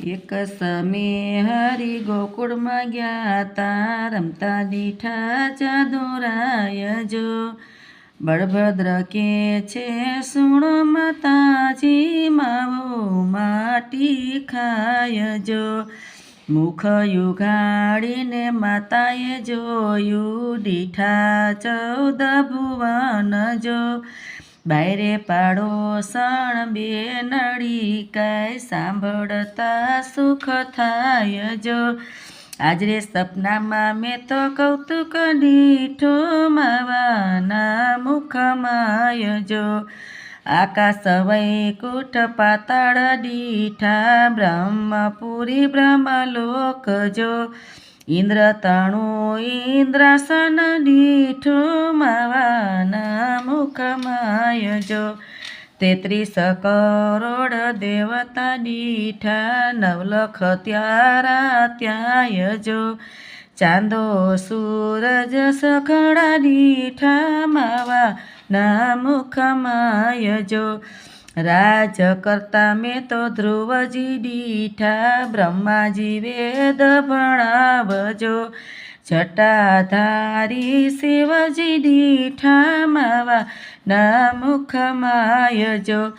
એક સમય હરિ ગોકુળમાં ગયા તા, રમતા દીઠા ચાદોરાય જો બળભદ્ર કે છે, સુણો માતાજી, માવો માટી ખાય જો મુખ યુગાડીને માતાએ જોયું, દીઠા ચૌદ ભુવન જો બાયરે પાડોસણ બે નડી કાંઈ સાંભળતા સુખ થાય જો. આજરે સપનામાં મેં તો કૌતુક દીઠો માવાના મુખમાય જો. આકાશ વૈકુંઠ પાતાળ દીઠા બ્રહ્મપુરી બ્રહ્મલોક જો. ઇન્દ્ર તણુ ઇન્દ્રાસન દીઠું માવાના મુખમાય જો તેત્રીસ કરોડ દેવતા દીઠા નવલખ ત્યારા ત્યાંય જો ચાંદો, સૂરજ સખડા દીઠા માવા ના મુખમાય જો રાજ કરતા મેં તો ધ્રુવજી દીઠા બ્રહ્માજી વેદ ભણાવજો. જટાધારી શિવજી દીઠા માવા ના મુખમાય જો.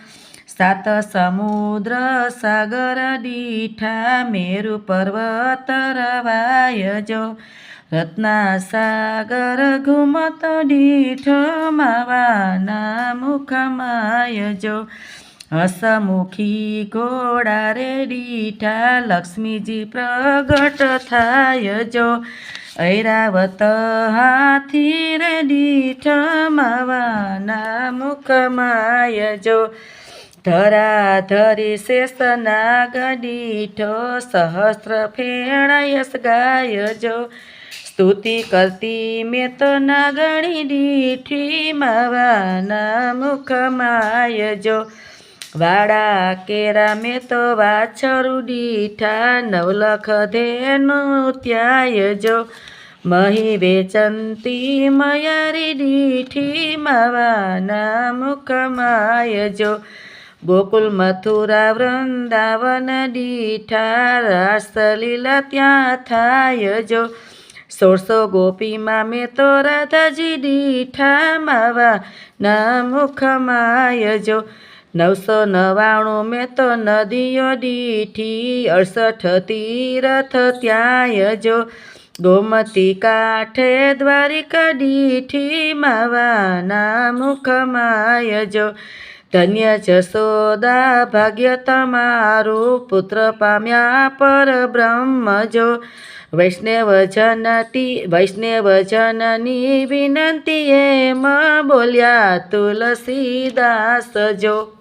સાત સમુદ્ર સાગર દીઠા મેરુ પર્વત રવાય જો. રત્ના સાગર ઘુમત દીઠ માવાના મુખમાય જો. હસમુખી ઘોડા રે દીઠા લક્ષ્મીજી પ્રગટ થાય જો. ઐરાવત હાથી રે દીઠ માવાના મુખમાય જો. ધરાધરી શેષનાગ દીઠો સહસ્ત્ર ફેણાયસ ગાય જો. સ્તુતિ કરતી મેં તો નાગણી દીઠી માવાના મુખમાય જો. વાડા કેરા મેં તો વાછરું દીઠા નવલખ ધેનું ત્યાય જો. મહી વેચંતી મયારી દીઠી માવાના મુખમાય જો. ગોકુલ મથુરા વૃંદાવન દીઠા રાસલીલા ત્યાં થાય જો. સોળસો ગોપીમાં મેં તો રાધાજી દીઠા માવા ના મુખમાય જો. નવસો નવાણું મેં તો નદીઓ દીઠી અડસઠ તીરથ ત્યાંય જો. ગોમતી કાંઠે દ્વારિકા દીઠી માવાના મુખમાય જો. ધન્ય જશોદા ભાગ્ય તમારું પુત્ર પામ્યા પર બ્રહ્મ જો. વૈષ્ણવ જનતી, વૈષ્ણવ જનની વિનંતી એમ બોલ્યા તુલસીદાસ જો.